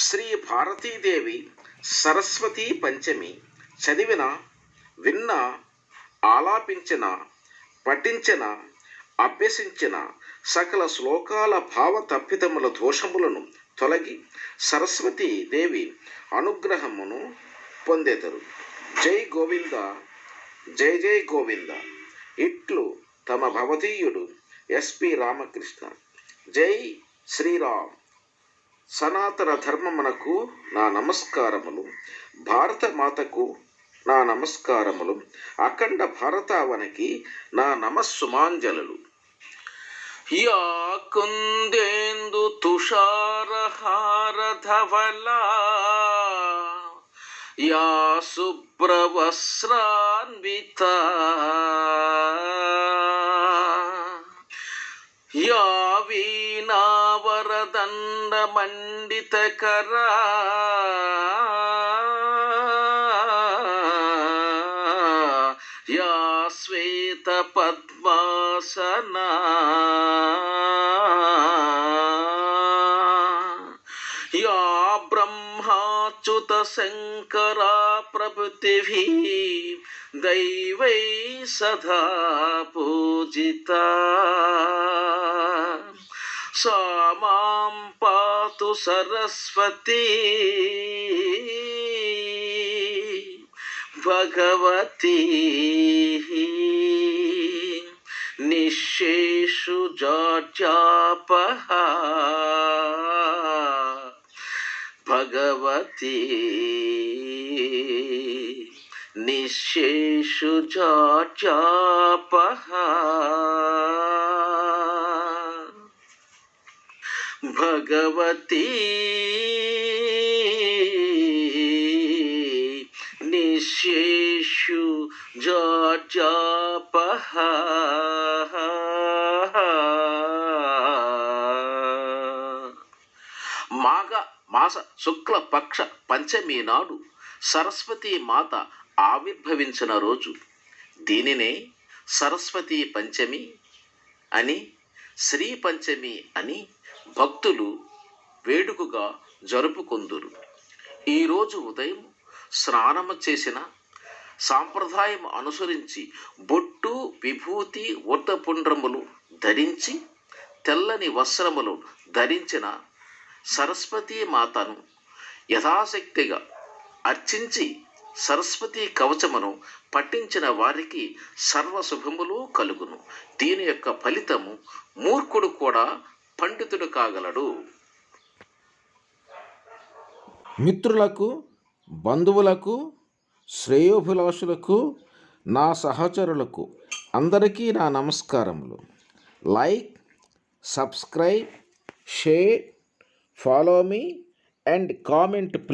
శ్రీ భారతీదేవి సరస్వతీ పంచమి చదివిన విన్న ఆలాపించిన పఠించిన అభ్యసించిన సకల శ్లోకాల భావ తప్పిదముల దోషములను తొలగి సరస్వతీ దేవి అనుగ్రహమును పొందెదరు జై గోవింద జై జై గోవింద. ఇట్లు తమ భవతీయుడు ఎస్పి రామకృష్ణ. జై శ్రీరామ్. సనాతన ధర్మమునకు నా నమస్కారములు. భారతమాతకు నా నమస్కారములు. అఖండ భారతావనికి నా నమస్సుమాంజలు యా కుందేందు తుషారహారధవలా. యా శుభ్రవస్రాన్విత యా వీణా दण्डमण्डितकरा या श्वेतपद्मासना या ब्रह्माच्युतशङ्करा प्रभृति दैवै सदा पूजिता। పూజిత సా మాం పాతు సరస్వతీ భగవతి నిశేషు జాడ్యాపహ భగవతి నిశేషు జాడ్యాపహ భగవతి. నిశేషు జాడ్యాపహ మాఘ మాస శుక్ల పక్ష పంచమి నాడు సరస్వతీ మాత ఆవిర్భవించిన రోజు. దీనినే సరస్వతీ పంచమి అని శ్రీ పంచమి అని భక్తులు వేడుకగా జరుపుకుందురు. ఈరోజు ఉదయం స్నానము చేసిన సాంప్రదాయం అనుసరించి బొట్టు విభూతి ఊర్ధపుండ్రములు ధరించి తెల్లని వస్త్రములు ధరించిన సరస్వతీ మాతను యథాశక్తిగా అర్చించి సరస్వతి కవచమును పట్టించిన వారికి సర్వశుభములు కలుగును. దీని యొక్క ఫలితము మూర్ఖుడు కూడా పండితుడు కాగలడు. మిత్రులకు బంధువులకు శ్రేయోభిలాషులకు నా సహచరులకు అందరికీ నా నమస్కారములు. Like subscribe share follow me and comment